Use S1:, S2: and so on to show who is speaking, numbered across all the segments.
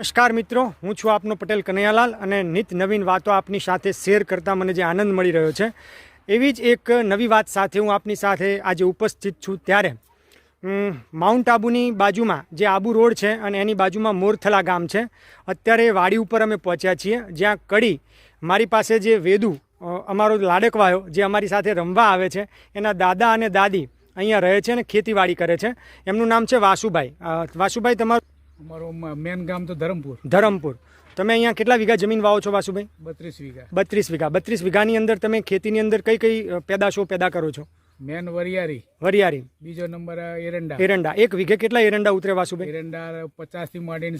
S1: નમસ્કાર મિત્રો, હું છું આપનો પટેલ કનૈયાલાલ અને નિત નવીન વાતો આપની સાથે શેર કરતા મને જે આનંદ મળી રહ્યો છે. એવી જ એક નવી વાત સાથે હું આપની સાથે આજે ઉપસ્થિત છું ત્યારે. માઉન્ટ આબુની બાજુમાં જે આબુ રોડ છે અને એની બાજુમાં મોરથલા ગામ છે, અત્યારે વાડી ઉપર અમે પહોંચ્યા છીએ, જ્યાં કડી, મારી પાસે જે વેદુ અમારો લાડકવાયો, જે અમારી સાથે રમવા આવે છે, એના દાદા અને દાદી અહીંયા રહે છે અને ખેતીવાડી કરે છે. એમનું નામ છે વાસુભાઈ. વાસુભાઈ, તમારું
S2: અમારું મેન ગામ તો ધરમપુર.
S1: ધરમપુર. તમે અહીંયા કેટલા વીઘા જમીન વાવો છો વાસુભાઈ?
S2: બત્રીસ વીઘા.
S1: બત્રીસ વીઘા. બત્રીસ વીઘાની અંદર તમે ખેતીની અંદર કઈ કઈ પેદાશો પેદા કરો છો?
S2: મેન વરિયારી
S1: વરિયારી
S2: બીજો નંબર એરંડા.
S1: એરંડા. એક વીઘે કેટલા એરંડા ઉતરે વાસુભાઈ?
S2: એરંડા પચાસથી માંડીને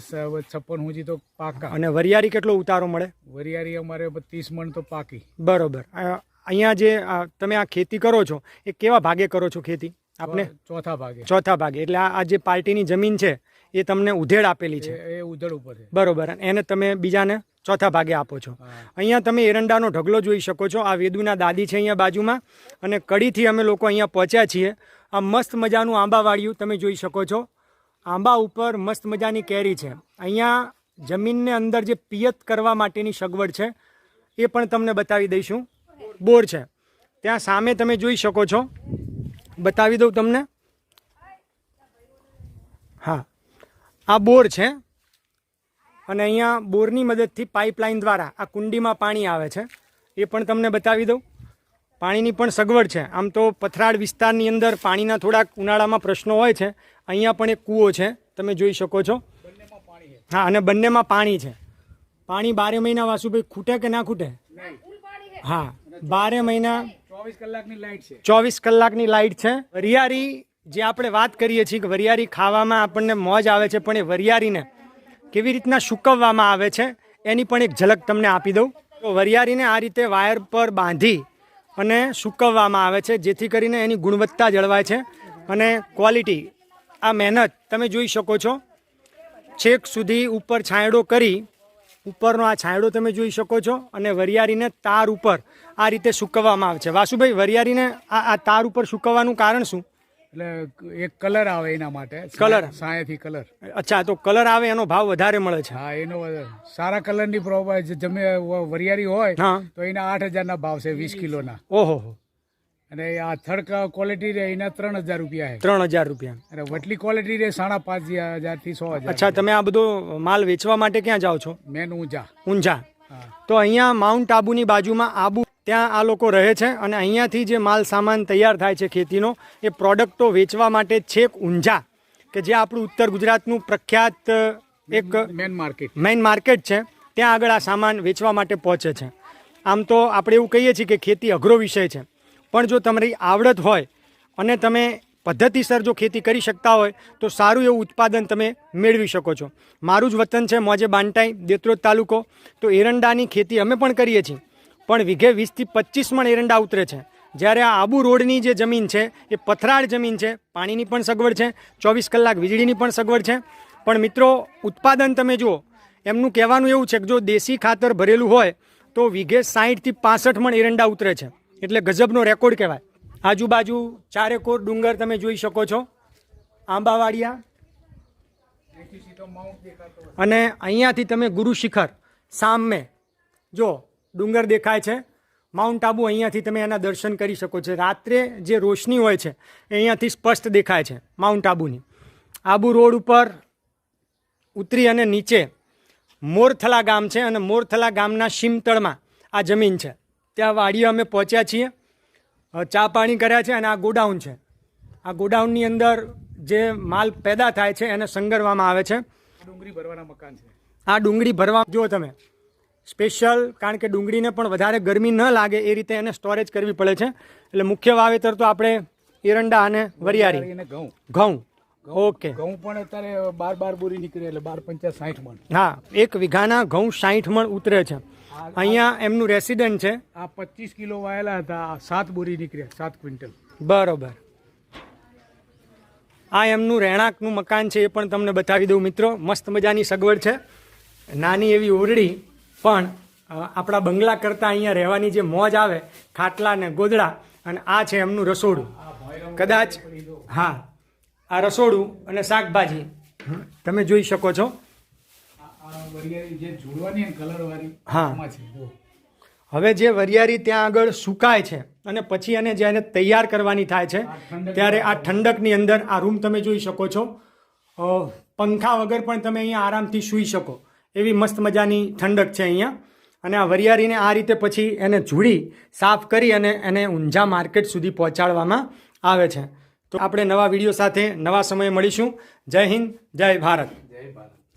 S2: છપ્પન સુધી તો પાકા.
S1: અને વરિયારી કેટલો ઉતારો મળે?
S2: વરિયારી અમારે ત્રીસ મણ તો પાકી.
S1: બરોબર. અહીંયા જે તમે આ ખેતી કરો છો એ કેવા ભાગે કરો છો ખેતી આપને?
S2: ચોથા ભાગે.
S1: ચોથા ભાગે. એટલે આ જે પાર્ટીની જમીન છે એ તમને ઉધેડ આપેલી છે.
S2: એ ઉધેડ ઉપર છે.
S1: બરોબર. એને તમે બીજાને ચોથા ભાગે આપો છો. અહીંયા તમે એરંડાનો ઢગલો જોઈ શકો છો. આ વેદુના દાદી છે અહીંયા બાજુમાં. અને કડીથી અમે લોકો અહીંયા પહોંચ્યા છીએ. આ મસ્ત મજાનું આંબાવાળિયું તમે જોઈ શકો છો. આંબા ઉપર મસ્ત મજાની કેરી છે. અહીંયા જમીનને અંદર જે પિયત કરવા માટેની સગવડ છે એ પણ તમને બતાવી દઈશું. બોર છે. ત્યાં સામે તમે જોઈ શકો છો. બતાવી દઉં તમને. આ બોર છે. અને અહીંયા બોરની મદદથી પાઇપલાઇન દ્વારા આ કુંડીમાં પાણી આવે છે. એ પણ તમને બતાવી દઉં. પાણીની પણ સગવડ છે. આમ તો પથરાળ વિસ્તારની અંદર પાણીના થોડાક ઉનાળામાં પ્રશ્નો હોય છે. અહીંયા પણ એક કૂવો છે. તમે જોઈ શકો છો. હા અને બંનેમાં પાણી છે. પાણી બારે મહિના વાસુભાઈ ખૂટે કે ના ખૂટે? હા બારે મહિના
S2: ચોવીસ કલાકની લાઈટ છે.
S1: ચોવીસ કલાકની લાઇટ છે. વરિયારી જે આપણે વાત કરીએ છીએ કે વરિયારી ખાવામાં આપણને મોજ આવે છે, પણ એ વરિયારીને કેવી રીતના સૂકવવામાં આવે છે, એની પણ એક ઝલક તમને આપી દઉં. તો વરિયારીને આ રીતે વાયર પર બાંધી અને સૂકવવામાં આવે છે, જેથી કરીને એની ગુણવત્તા જળવાય છે અને ક્વોલિટી, આ મહેનત તમે જોઈ શકો છો. છેક સુધી ઉપર છાંયડો કરી, ઉપરનો આ છાંયડો તમે જોઈ શકો છો અને વરિયારીને તાર ઉપર આ રીતે સૂકવવામાં આવે છે. વાસુભાઈ વરિયારીને આ આ તાર ઉપર સૂકવવાનું કારણ શું?
S2: એટલે એક કલર આવે એના માટે.
S1: Colour.
S2: સાયાથી કલર.
S1: અચ્છા તો કલર આવે એનો ભાવ વધારે મળે છે.
S2: હા એનો સારા કલરની ની જમે વરિયારી હોય તો એના આઠ હજારના ભાવ છે વીસ કિલોના.
S1: ઓહો.
S2: અને આ થર્ડ ક્વોલિટી રે એના ત્રણ હજાર રૂપિયા
S1: ત્રણ હજાર રૂપિયા.
S2: અને વટલી ક્વોલિટી રે સાડા પાંચ હજારથી સો હજાર.
S1: અચ્છા તમે આ બધો માલ વેચવા માટે ક્યાં જાઓ છો?
S2: મેન
S1: ઊંઝા.
S2: ઊંઝા.
S1: તો અહીંયા માઉન્ટ આબુની બાજુમાં આબુ ત્યાં આ લોકો રહે છે અને અહીંયાથી જે માલ સામાન તૈયાર થાય છે ખેતીનો એ પ્રોડક્ટો વેચવા માટે છેક ઊંઝા કે જે આપણું ઉત્તર ગુજરાતનું પ્રખ્યાત એક
S2: મેન માર્કેટ
S1: મેઇન માર્કેટ છે ત્યાં આગળ આ સામાન વેચવા માટે પહોંચે છે. આમ તો આપણે એવું કહીએ છીએ કે ખેતી અઘરો વિષય છે. પણ જો તમારી આવડત હોય અને તમે પદ્ધતિસર જો ખેતી કરી શકતા હોય તો સારું એવું ઉત્પાદન તમે મેળવી શકો છો. મારું જ વતન છે મોજે બાંટાઈ દેત્રોદ તાલુકો. તો એરંડાની ખેતી અમે પણ કરીએ છીએ. પણ વીઘે વીસથી પચીસ મણ એરંડા ઉતરે છે. જ્યારે આ આબુ રોડની જે જમીન છે, એ પથરાળ જમીન છે, પાણીની પણ સગવડ છે, ચોવીસ કલાક વીજળીની પણ સગવડ છે. પણ મિત્રો, ઉત્પાદન તમે જુઓ, એમનું કહેવાનું એવું છે કે જો દેશી ખાતર ભરેલું હોય, તો વીઘે સાહીઠથી પાસઠ મણ એરંડા ઉતરે છે. એટલે ગજબનો રેકોર્ડ કહેવાય. આજુબાજુ ચારેકોર ડુંગર તમે જોઈ શકો છો. આંબાવાડિયા. અને અહીંયાથી તમે ગુરુ શિખર, સામે. જો ડુંગર દેખાય છે. માઉન્ટ આબુ અહીંયાથી તમે એના દર્શન કરી શકો છો. રાત્રે જે રોશની હોય છે એ અહીંયાથી સ્પષ્ટ દેખાય છે માઉન્ટ આબુની આબુ રોડ ઉપર ઉતરી અને નીચે મોરથલા ગામ છે અને મોરથલા ગામના સીમતળમાં આ જમીન છે. ત્યાં વાડીએ અમે પહોંચ્યા છીએ. ચા પાણી કર્યા છે અને આ ગોડાઉન છે. આ ગોડાઉનની અંદર જે માલ પેદા થાય છે એને સંગરવામાં આવે છે.
S2: ડુંગળી ભરવાના મકાન છે.
S1: આ ડુંગળી ભરવા જો તમે. સ્પેશિયલ કારણ કે ડુંગળીને પણ વધારે ગરમી ન લાગે એ રીતે એને સ્ટોરેજ કરવી પડે છે. એટલે મુખ્ય વાવેતર તો આપણે એરંડા અને વરિયાળી.
S2: ઘઉં.
S1: ઘઉં. ઓકે.
S2: ઘઉં પણ અત્યારે બાર બાર બોરી નીકળે એટલે બાર પંચાસ સાઠ મણ.
S1: હા એક વીઘાના ઘઉં સાઠ મણ ઉતરે છે. અહીંયા એમનું રેસિડન્ટ છે.
S2: આ પચીસ કિલો વાયેલા હતા સાત બોરી નીકળ્યા સાત ક્વિન્ટલ.
S1: બરોબર. આ એમનું રહેણાંકનું મકાન છે એ પણ તમને બતાવી દઉં મિત્રો. મસ્ત મજાની સગવડ છે. નાની એવી ઓરડી. પણ આપણા બંગલા કરતાં અહીંયા રહેવાની જે મોજ આવે, ખાટલા ને ગોદડા, અને આ છે એમનું રસોડું. કદાચ, હા, આ રસોડું અને શાકભાજી. તમે જોઈ શકો છો. હા. હવે જે વરિયાળી ત્યાં આગળ સુકાય છે, અને પછી એને જે એને તૈયાર કરવાની થાય છે, ત્યારે આ ઠંડકની અંદર આ રૂમ તમે જોઈ શકો છો. પંખા વગર પણ તમે અહીંયા આરામથી સૂઈ શકો. એવી મસ્ત મજાની ઠંડક છે અહીંયા. અને આ વરિયાળીને આ રીતે પછી એને જોડી, સાફ કરી અને એને ઊંઝા માર્કેટ સુધી પહોંચાડવામાં આવે છે. તો આપણે નવા વીડિયો સાથે નવા સમયે મળીશું. જય હિન્દ, જય ભારત.
S2: જય ભારત.